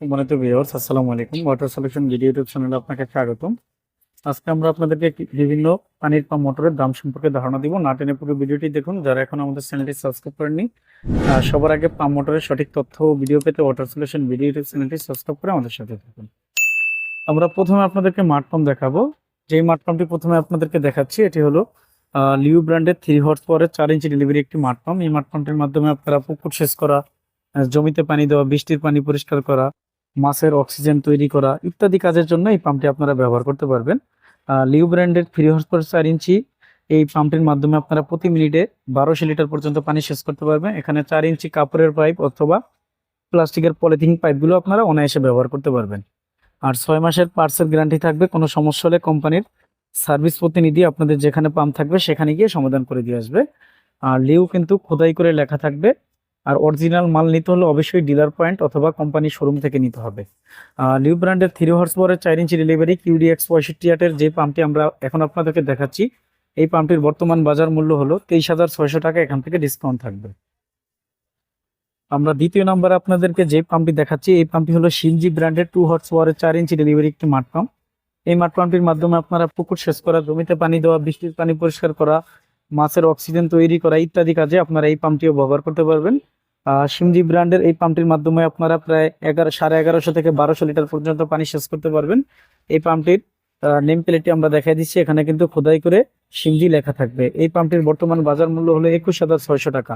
সম্মানিত ভিউয়ার্স আসসালামু আলাইকুম। ওয়াটার সলিউশন ভিডিও ইউটিউব চ্যানেলে আপনাকে স্বাগতম। আজকে আমরা আপনাদেরকে বিভিন্ন পানির পাম্প মোটরের দাম সম্পর্কে ধারণা দিব। না টেনে পুরো ভিডিওটি দেখুন। যারা এখন আমাদের চ্যানেলটি সাবস্ক্রাইব করেননি সবার আগে পাম্প মোটরের সঠিক তথ্য ও ভিডিও পেতে ওয়াটার সলিউশন ভিডিও ইউটিউব চ্যানেলটি সাবস্ক্রাইব করে আমাদের সাথে থাকুন। আমরা প্রথমে আপনাদেরকে মাঠ পাম্প দেখাবো। যেই মাঠ পাম্পটি প্রথমে আপনাদেরকে দেখাচ্ছি, এটি হলো লিউ ব্র্যান্ডের থ্রি হর্স পাওয়ারের চার ইঞ্চি ডেলিভারি একটি মাঠ পাম্প এই মাঠ পাম্পটির মাধ্যমে আপনারা পুকুর সেচ করা জমিতে পানি দেওয়া, বৃষ্টির পানি পরিষ্কার করা মাছের অক্সিজেন তৈরি করা ইত্যাদি কাজের জন্য এই পাম্পটি আপনারা ব্যবহার করতে পারবেন। লিউ ব্র্যান্ডের থ্রি হর্স পাওয়ার চার ইঞ্চি। এই পাম্পটির মাধ্যমে আপনারা প্রতি মিনিটে বারোশো লিটার পর্যন্ত পানি শেষ করতে পারবেন। এখানে চার ইঞ্চি কাপড়ের পাইপ অথবা প্লাস্টিকের পলিথিন পাইপগুলো আপনারা অনায়াসে ব্যবহার করতে পারবেন। আর ছয় মাসের পার্সেল গ্যারান্টি থাকবে, কোনো সমস্যা হলে কোম্পানির সার্ভিস প্রতিনিধি আপনাদের যেখানে পাম্প থাকবে সেখানে গিয়ে সমাধান করে দিয়ে আসবে। আর লিউ কিন্তু খোদাই করে লেখা থাকবে আর অরিজিনাল মাল নিতে হলে অবশ্যই ডিলার পয়েন্ট অথবা কোম্পানি শোরুম থেকে নিতে হবে। লিউ ব্র্যান্ডের থ্রি হর্স পাওয়ারের চার ইঞ্চি ডেলিভারি কিউডিএক্স পঁয়ষট্টি আটের যে পাম্পটি আমরা এখন আপনাদেরকে দেখাচ্ছি, এই পাম্পটির বর্তমান বাজার মূল্য হলো তেইশ হাজার ছয়শো টাকা, এখান থেকে ডিসকাউন্ট থাকবে। আমরা দ্বিতীয় নম্বরে আপনাদেরকে যে পাম্পটি দেখাচ্ছি, এই পাম্পটি হলো শিনজি ব্র্যান্ডের টু হর্স পাওয়ারের চার ইঞ্চি ডেলিভারি একটি মাঠ পাম্প এই মাঠ পাম্পটির মাধ্যমে আপনারা পুকুর সেচ করা, জমিতে পানি দেওয়া, বৃষ্টির পানি পরিষ্কার করা মাছের অক্সিজেন তৈরি করা ইত্যাদি কাজে আপনারা এই পাম্পটিও ব্যবহার করতে পারবেন। সিমজি ব্র্যান্ডের এই পাম্পটির মাধ্যমে আপনারা প্রায় এগারো, সাড়ে এগারোশো থেকে বারোশো লিটার পর্যন্ত পানি সেচ করতে পারবেন। এই পাম্পটির নেম প্লেটটি আমরা দেখাই দিচ্ছি। এখানে কিন্তু খোদাই করে সিমজি লেখা থাকবে। এই পাম্পটির বর্তমান বাজার মূল্য হলো একুশ হাজার ছয়শো টাকা।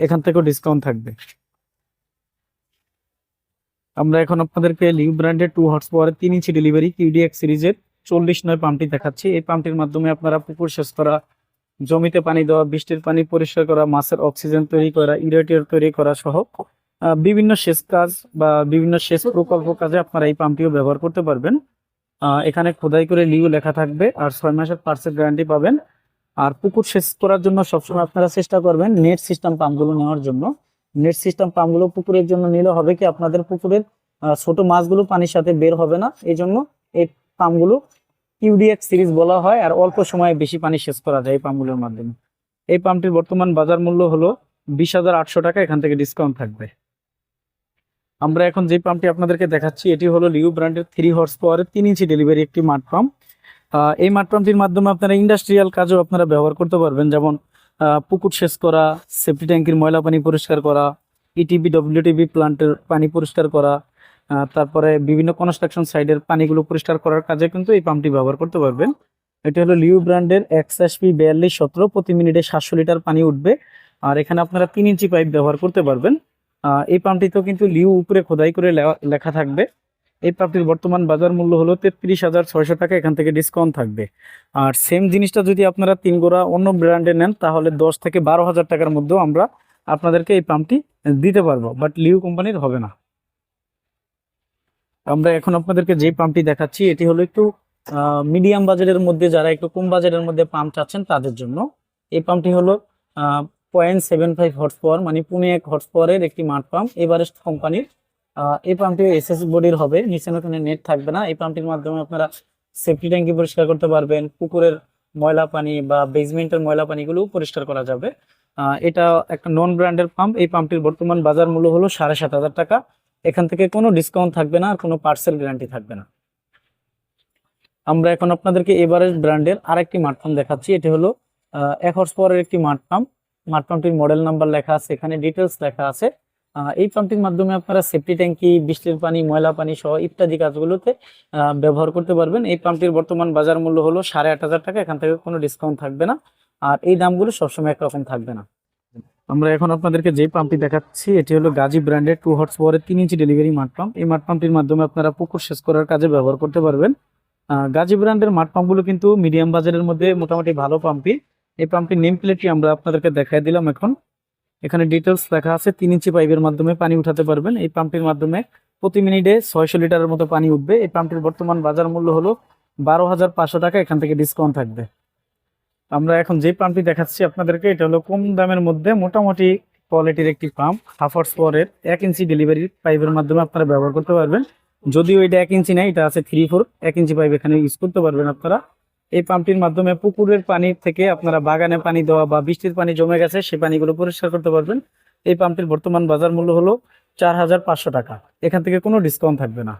এখান থেকেও ডিসকাউন্ট থাকবে। আমরা এখন আপনাদেরকে লিউ ব্র্যান্ডের টু হর্স পাওয়ারের তিন ইঞ্চি ডেলিভারি কিউডিএক্স সিরিজের চল্লিশ নয় পাম্পটি দেখাচ্ছি। এই পাম্পটির মাধ্যমে আপনারা পুকুর সেচ করা জমিতে পানি দেওয়া, বৃষ্টির পানি পরিষ্কার করা, মাছের অক্সিজেন তৈরি করা ইরেটিয়ার তৈরি করা সহ বিভিন্ন সেচ কাজ বা বিভিন্ন সেচ প্রকল্প কাজে আপনারা এই পাম্পটিও ব্যবহার করতে পারবেন। এখানে খোদাই করে লিউ লেখা থাকবে আর ছয় মাসের পার্সেল গ্যারান্টি পাবেন। আর পুকুর সেচ করার জন্য সবসময় আপনারা চেষ্টা করবেন নেট সিস্টেম পাম্পগুলো নেওয়ার জন্য। নেট সিস্টেম পাম্পগুলো পুকুরের জন্য নিলে হবে কি আপনাদের পুকুরের ছোট মাছগুলো পানির সাথে বের হবে না। এই জন্য এই পাম্পগুলো ইউডিএক্স সিরিজ বলা হয়, আর অল্প সময়ে বেশি পানি সেচ করা যায় এই পাম্পগুলোর মাধ্যমে। এই পাম্পটির বর্তমান বাজার মূল্য হলো বিশ হাজার আটশো টাকা, এখান থেকে ডিসকাউন্ট থাকবে। আমরা এখন যে পাম্পটি আপনাদেরকে দেখাচ্ছি, এটি হলো লিউ ব্র্যান্ডের থ্রি হর্স পাওয়ারের তিন ইঞ্চি ডেলিভারি একটি মাঠ পাম্প। এই মাঠ পাম্পটির মাধ্যমে আপনারা ইন্ডাস্ট্রিয়াল কাজও আপনারা ব্যবহার করতে পারবেন, যেমন পুকুর সেচ করা সেফটি ট্যাঙ্কির ময়লা পানি পরিষ্কার করা ইটিবি ডব্লিউটিবি প্লান্টের পানি পরিষ্কার করা তারপরে বিভিন্ন কনস্ট্রাকশন সাইডের পানিগুলো পরিষ্কার করার কাজে কিন্তু এই পাম্পটি ব্যবহার করতে পারবেন। এটা হলো লিউ ব্র্যান্ডের এক্সএসপি বিয়াল্লিশ সতেরো, প্রতি মিনিটে সাতশো লিটার পানি উঠবে। আর এখানে আপনারা তিন ইঞ্চি পাইপ ব্যবহার করতে পারবেন। এই পাম্পটিতেও কিন্তু লিউ উপরে খোদাই করে লেখা থাকবে। এই পাম্পটির বর্তমান বাজার মূল্য হলো তেত্রিশ হাজার ছয়শো টাকা, এখান থেকে ডিসকাউন্ট থাকবে। আর সেম জিনিসটা যদি আপনারা তিন গোড়া অন্য ব্র্যান্ডে নেন, তাহলে দশ থেকে বারো হাজার টাকার মধ্যেও আমরা আপনাদেরকে এই পাম্পটি দিতে পারব। বাট লিউ কোম্পানির হবে না। আমরা এখন আপনাদেরকে যে পাম্পটি দেখাচ্ছি, এটি হলো একটু মিডিয়াম বাজারের মধ্যে যারা একটু কম বাজারের মধ্যে পাম্প চাচ্ছেন তাদের জন্য। এই পাম্পটি হলো point seven five horse power মানে পুনে এক হর্স পাওয়ারের একটি মাঠ পাম্প এভারেস্ট কোম্পানির এই পাম্পটি এস এসএস বডির হবে, নিচে ওখানে নেট থাকবে না। এই পাম্পটির মাধ্যমে আপনারা সেফটি ট্যাঙ্কি পরিষ্কার করতে পারবেন, পুকুরের ময়লা পানি বা বেসমেন্টের ময়লা পানিগুলো পরিষ্কার করা যাবে। এটা একটা নন ব্র্যান্ডের পাম্প এই পাম্পটির বর্তমান বাজার মূল্য হলো সাড়ে সাত হাজার টাকা। এখান থেকে কোনো ডিসকাউন্ট থাকবে না, আর কোনো পার্সেল গ্যারান্টি থাকবে না। আমরা এখন আপনাদেরকে এভারেস্ট ব্র্যান্ডের আরেকটি পাম্প দেখাচ্ছি। এটি হলো এক হর্স পাওয়ারের একটি মাঠ পাম্পটির মডেল নাম্বার লেখা আছে, এখানে ডিটেলস লেখা আছে। এই পাম্পটির মাধ্যমে আপনারা সেফটি ট্যাঙ্কি, বৃষ্টির পানি, ময়লা পানি সহ ইত্যাদি কাজগুলোতে ব্যবহার করতে পারবেন। এই পাম্পটির বর্তমান বাজার মূল্য হলো সাড়ে আট হাজার টাকা, এখান থেকে কোনো ডিসকাউন্ট থাকবে না। আর এই দামগুলো সবসময় একরকম থাকবে না। আমরা এখন আপনাদেরকে যে পাম্পটি দেখাচ্ছি, এটি হলো গাজী ব্র্যান্ডের টু হর্স পাওয়ারের তিন ইঞ্চি ডেলিভারি মাঠ পাম্প এই মাঠ পাম্পটির মাধ্যমে আপনারা পুকুর সেচ করার কাজে ব্যবহার করতে পারবেন। গাজী ব্র্যান্ডের মাঠ পাম্পগুলো কিন্তু মিডিয়াম বাজারের মধ্যে মোটামুটি ভালো পাম্পই এই পাম্পটির নেম প্লেটটি আমরা আপনাদেরকে দেখাই দিলাম এখন। এখানে ডিটেলস লেখা আছে তিন ইঞ্চি পাইপের মাধ্যমে পানি উঠাতে পারবেন। এই পাম্পটির মাধ্যমে প্রতি মিনিটে ছয়শো লিটারের মতো পানি উঠবে। এই পাম্পটির বর্তমান বাজার মূল্য হলো বারো হাজার পাঁচশো টাকা। এখান থেকে ডিসকাউন্ট থাকবে। আমরা এখন যে পাম্পটি দেখাচ্ছি আপনাদেরকে, এটা হলো কম দামের মধ্যে মোটামুটি কোয়ালিটির একটি পাম্প হাফ হর্স পাওয়ারের এক ইঞ্চি ডেলিভারি পাইপের মাধ্যমে আপনারা ব্যবহার করতে পারবেন। যদিও এটা এক ইঞ্চি নেই, এটা আছে থ্রি ফোর এক ইঞ্চি পাইপ এখানে ইউজ করতে পারবেন আপনারা। এই পাম্পটির মাধ্যমে পুকুরের পানি থেকে আপনারা বাগানে পানি দেওয়া বা বৃষ্টির পানি জমে গেছে সেই পানিগুলো পরিষ্কার করতে পারবেন। এই পাম্পটির বর্তমান বাজার মূল্য হলো চার হাজার পাঁচশো টাকা। এখান থেকে কোনো ডিসকাউন্ট থাকবে না।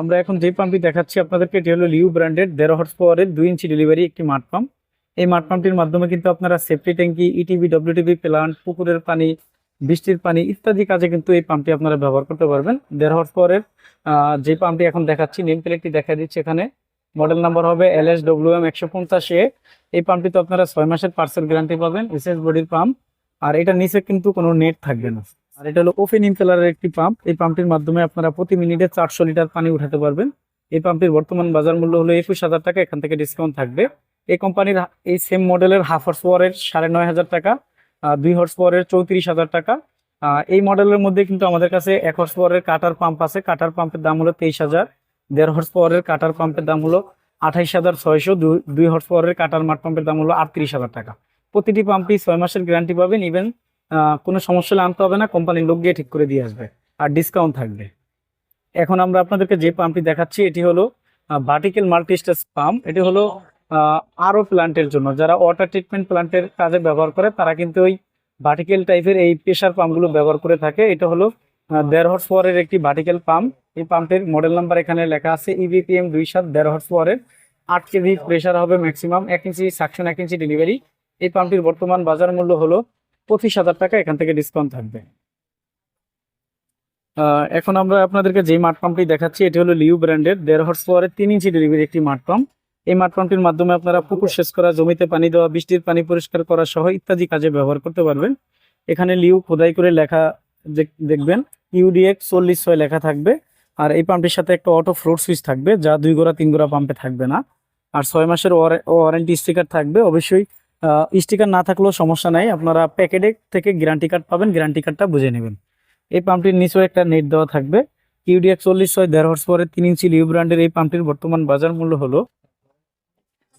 আমরা এখন যে পাম্পটি দেখাচ্ছি আপনাদেরকে, এটি হলো লিউ ব্র্যান্ডের দেড় হর্স পাওয়ারের দুই ইঞ্চি ডেলিভারি একটি মাঠ পাম্প এই মাঠ পাম্পটির মাধ্যমে কিন্তু আপনারা সেফটি ট্যাঙ্কি ইটিভি ডব্লিউটিভি প্লান্ট পুকুরের পানি, বৃষ্টির পানি ইত্যাদি কাজে কিন্তু এই পাম্পটি আপনারা ব্যবহার করতে পারবেন। দেড় হর্স পাওয়ারের যে পাম্পটি এখন দেখাচ্ছি নেম প্লেটটি দেখা দিচ্ছে এখানে। মডেল নাম্বার হবে এল এস ডব্লিউ এম একশো পঞ্চাশ এ এই পাম্পটিতে আপনারা ছয় মাসের পার্সেল গ্যারান্টি পাবেন এসএস বডির পাম্প। আর এটা নিচে কিন্তু কোনো নেট থাকবে না। আর এটা হলো ওপেন ইম্পেলারের একটি পাম্প। এই পাম্পটির মাধ্যমে আপনারা প্রতি মিনিটে চারশো লিটার পানি উঠাতে পারবেন। এই পাম্পটির বর্তমান বাজার মূল্য হলো একুশ হাজার টাকা, এখান থেকে ডিসকাউন্ট থাকবে। এই কোম্পানির এই সেম মডেলের হাফ হর্স পাওয়ারের সাড়ে নয় হাজার টাকা দুই হর্স পাওয়ারের চৌত্রিশ হাজার টাকা। এই মডেলের মধ্যে কিন্তু আমাদের কাছে এক হর্স পাওয়ারের কাটার পাম্প আছে কাটার পাম্পের দাম হলো তেইশ হাজার। দেড় হর্স পাওয়ারের কাটার পাম্পের দাম হলো আঠাইশ হাজার ছয়শো। দুই হর্স পাওয়ারের কাটার মাঠ পাম্পের দাম হলো আটত্রিশ হাজার টাকা। প্রতিটি পাম্পই ছয় মাসের গ্যারান্টি পাবেন ইভেন কোনো সমস্যা হলে আনতে হবে না। কোম্পানির লোক গিয়ে ঠিক করে দিয়ে আসবে। আর ডিসকাউন্ট থাকবে। এখন আমরা আপনাদেরকে যে পাম্পটি দেখাচ্ছি, এটি হলো ভার্টিক্যাল মাল্টি স্টেজ পাম্প এটি হলো আরও প্ল্যান্টের জন্য, যারা ওয়াটার ট্রিটমেন্ট প্ল্যান্টের কাজে ব্যবহার করে, তারা কিন্তু ওই ভার্টিক্যাল টাইপের এই প্রেশার পাম্পগুলো ব্যবহার করে থাকে। এটা হলো দেড় হর্স পাওয়ারের একটি ভার্টিক্যাল পাম্প এই পাম্পের মডেল নাম্বার এখানে লেখা আছে E ইবিপিএম দুই সাত দেড় হর্স পাওয়ারের আট কেজি প্রেশার হবে ম্যাক্সিমাম এক ইঞ্চি সাকশন এক ইঞ্চি ডেলিভারি এই পাম্পটির বর্তমান বাজার মূল্য হলো পঁচিশ হাজার টাকা, এখান থেকে ডিসকাউন্ট থাকবে। এখন আমরা আপনাদেরকে যে মাঠ পাম্পটি দেখাচ্ছি, এটি হলো লিউ ব্র্যান্ডের দেড় হর্স পাওয়ারের তিন ইঞ্চি ডেলিভারি একটি মাঠ পাম্প এই মাঠ পাম্পটির মাধ্যমে আপনারা পুকুর সেচ করা, জমিতে পানি দেওয়া, বৃষ্টির পানি পরিষ্কার করা সহ ইত্যাদি কাজে ব্যবহার করতে পারবেন। এখানে লিউ খোদাই করে লেখা দেখ- দেখবেন ইউডিএক্স চল্লিশ ছয় লেখা থাকবে। আর এই পাম্পটির সাথে একটা অটো ফ্লোর সুইচ থাকবে, যা দুই গোড়া, তিন গোড়া পাম্পে থাকবে না। আর ছয় মাসের ওয়ারেন্টি স্টিকার থাকবে। অবশ্যই স্টিকার না থাকলেও সমস্যা নাই। আপনারা প্যাকেটে থেকে গ্যারান্টি কার্ড পাবেন গ্যারান্টি কার্ডটা বুঝে নেবেন। এই পাম্পটির নিচেও একটা নেট দেওয়া থাকবে। ইউডিএক্স চল্লিশ ছয় দেড় হর্স পরে তিন ইঞ্চি লিউ ব্র্যান্ডের এই পাম্পটির বর্তমান বাজার মূল্য হলো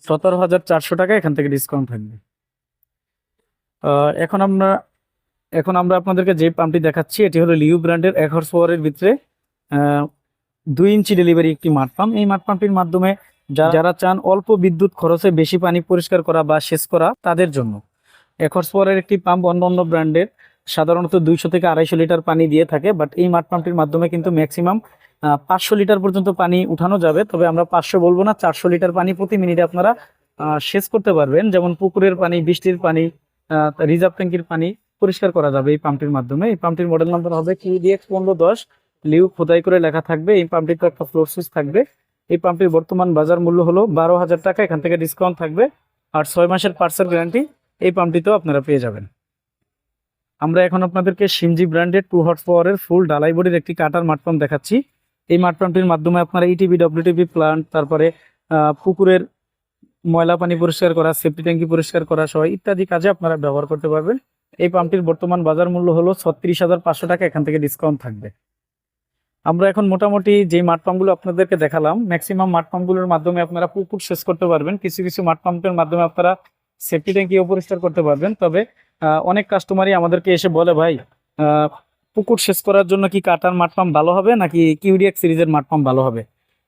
সতেরো হাজার চারশো টাকা এখান থেকে ডিসকাউন্ট থাকবে। এখন আমরা এখন আমরা আপনাদেরকে যে পাম্পটি দেখাচ্ছি, এটি হলো লিউ ব্র্যান্ডের এক হর্স পাওয়ারের ভিতরে দুই ইঞ্চি ডেলিভারি একটি মাঠ পাম্প এই মাঠ পাম্পটির মাধ্যমে যারা চান অল্প বিদ্যুৎ খরচে বেশি পানি পরিষ্কার করা বা সেচ করা, তাদের জন্য। এক হর্স পাওয়ারের একটি পাম্প অন্য অন্য ব্র্যান্ডের সাধারণত দুইশো থেকে আড়াইশো লিটার পানি দিয়ে থাকে বাট এই মাঠ পাম্পটির মাধ্যমে কিন্তু ম্যাক্সিমাম পাঁচশো লিটার পর্যন্ত পানি উঠানো যাবে। তবে আমরা পাঁচশো বলব না, চারশো লিটার পানি প্রতি মিনিটে আপনারা সেচ করতে পারবেন। যেমন পুকুরের পানি, বৃষ্টির পানি রিজার্ভ ট্যাঙ্কির পানি পরিষ্কার করা যাবে এই পাম্পটির মাধ্যমে। এই পাম্পটির মডেল নাম্বার হবে কি কিউডিএক্স পনেরো দশ। লিউ খোদাই করে লেখা থাকবে, এই পাম্পটিতে একটা ফ্লোর সুইচ থাকবে। এই পাম্পটির বর্তমান বাজার মূল্য হলো বারো হাজার টাকা, এখান থেকে ডিসকাউন্ট থাকবে। আর ছয় মাসের পার্সেল গ্যারান্টি এই পাম্পটিতেও আপনারা পেয়ে যাবেন। আমরা এখন আপনাদেরকে সিমজি ব্র্যান্ডের টু হর্স পাওয়ারের ফুল ডালাই বডির একটি কাটার মাঠ পাম্প দেখাচ্ছি। এই মাঠ পাম্পটির মাধ্যমে আপনারা ইটিভি ডব্লিউটিভি প্লান্ট তারপরে পুকুরের ময়লা পানি পরিষ্কার করা সেফটি ট্যাঙ্কি পরিষ্কার করা সহ ইত্যাদি কাজে আপনারা ব্যবহার করতে পারবেন। এই পাম্পটির বর্তমান বাজার মূল্য হলো ছত্রিশ হাজার পাঁচশো টাকা, এখান থেকে ডিসকাউন্ট থাকবে। আমরা এখন মোটামুটি যে মাঠ পাম্পগুলো আপনাদেরকে দেখালাম ম্যাক্সিমাম মাঠ পাম্পগুলোর মাধ্যমে আপনারা পুকুর শেষ করতে পারবেন। কিছু কিছু মাঠ পাম্পের মাধ্যমে আপনারা সেফটি ট্যাঙ্কিও পরিষ্কার করতে পারবেন। তবে অনেক কাস্টমারই আমাদেরকে এসে বলে, ভাই পুকুর শেষ করার জন্য কি কাটার মাঠ পাম্প ভালো হবে নাকি কিউডিএক্স সিরিজের মাঠ পাম্প ভালো হবে?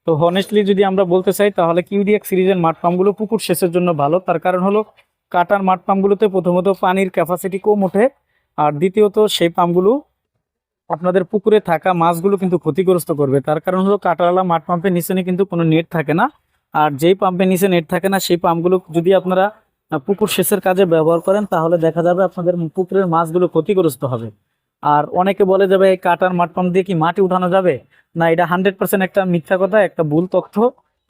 তো হনেস্টলি যদি আমরা বলতে চাই, তাহলে কিউডিএক্স সিরিজের মাঠ পাম্পগুলো পুকুর সেচের জন্য ভালো। তার কারণ হলো, কাটার মাঠ পাম্পগুলোতে প্রথমত পানির ক্যাপাসিটি কম ওঠে আর দ্বিতীয়ত সেই পাম্পগুলো আপনাদের পুকুরে থাকা মাছগুলো কিন্তু ক্ষতিগ্রস্ত করবে। তার কারণ হলো কাটারওয়ালা মাঠ পাম্পের নিচে কিন্তু কোনো নেট থাকে না। আর যেই পাম্পের নিচে নেট থাকে না, সেই পাম্পগুলো যদি আপনারা পুকুর সেচের কাজে ব্যবহার করেন, তাহলে দেখা যাবে আপনাদের পুকুরের মাছগুলো ক্ষতিগ্রস্ত হবে। আর অনেকে বলে যাবে, এই কাটার মাঠ পাম্প দিয়ে কি মাটি উঠানো যাবে? না, এটা হান্ড্রেড পার্সেন্ট একটা মিথ্যা কথা, একটা ভুল তথ্য।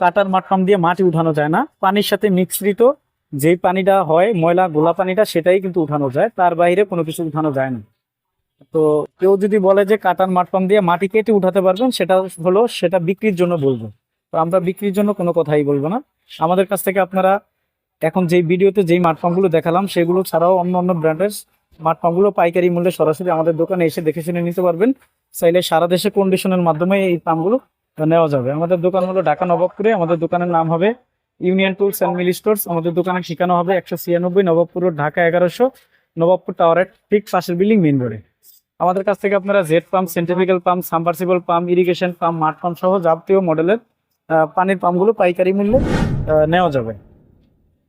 কাটার মাঠ পাম্প দিয়ে মাটি উঠানো যায় না। পানির সাথে মিশ্রিত যেই পানিটা হয়, ময়লা, গোলা পানিটা, সেটাই কিন্তু উঠানো যায়। তার বাইরে কোনো কিছু উঠানো যায় না। তো কেউ যদি বলে যে কাটার মাঠ পাম্প দিয়ে মাটি কেটে উঠাতে পারবেন, সেটা হলো, সেটা বিক্রির জন্য বলব। তো আমরা বিক্রির জন্য কোনো কথাই বলব না। আমাদের কাছ থেকে আপনারা এখন যেই ভিডিওতে যেই পাম্পগুলো দেখালাম, সেগুলো ছাড়াও অন্য অন্য ব্র্যান্ডের পাম্পগুলো পাইকারি মূল্যে সরাসরি আমাদের দোকানে এসে দেখে শুনে নিতে পারবেন। চাইলে সারা দেশে কন্ডিশনের মাধ্যমে এই পাম্পগুলো নেওয়া যাবে। আমাদের দোকান হলো ঢাকা নবাবপুরে। আমাদের দোকানের নাম হবে ইউনিয়ন টুলস অ্যান্ড মিলি স্টোর্স আমাদের দোকানে ঠিকানা হবে একশো ছিয়ানব্বই নবাবপুর ঢাকা এগারোশো, নবাবপুর টাওয়ারের ঠিক পাশের বিল্ডিং মেইন রোডে আমাদের কাছ থেকে আপনারা jet pump centrifugal pump submersible pump irrigation pump মাঠ পাম্প সহ যাবতীয় মডেলের পানির পাম্পগুলো পাইকারি মূল্যে নেওয়া যাবে।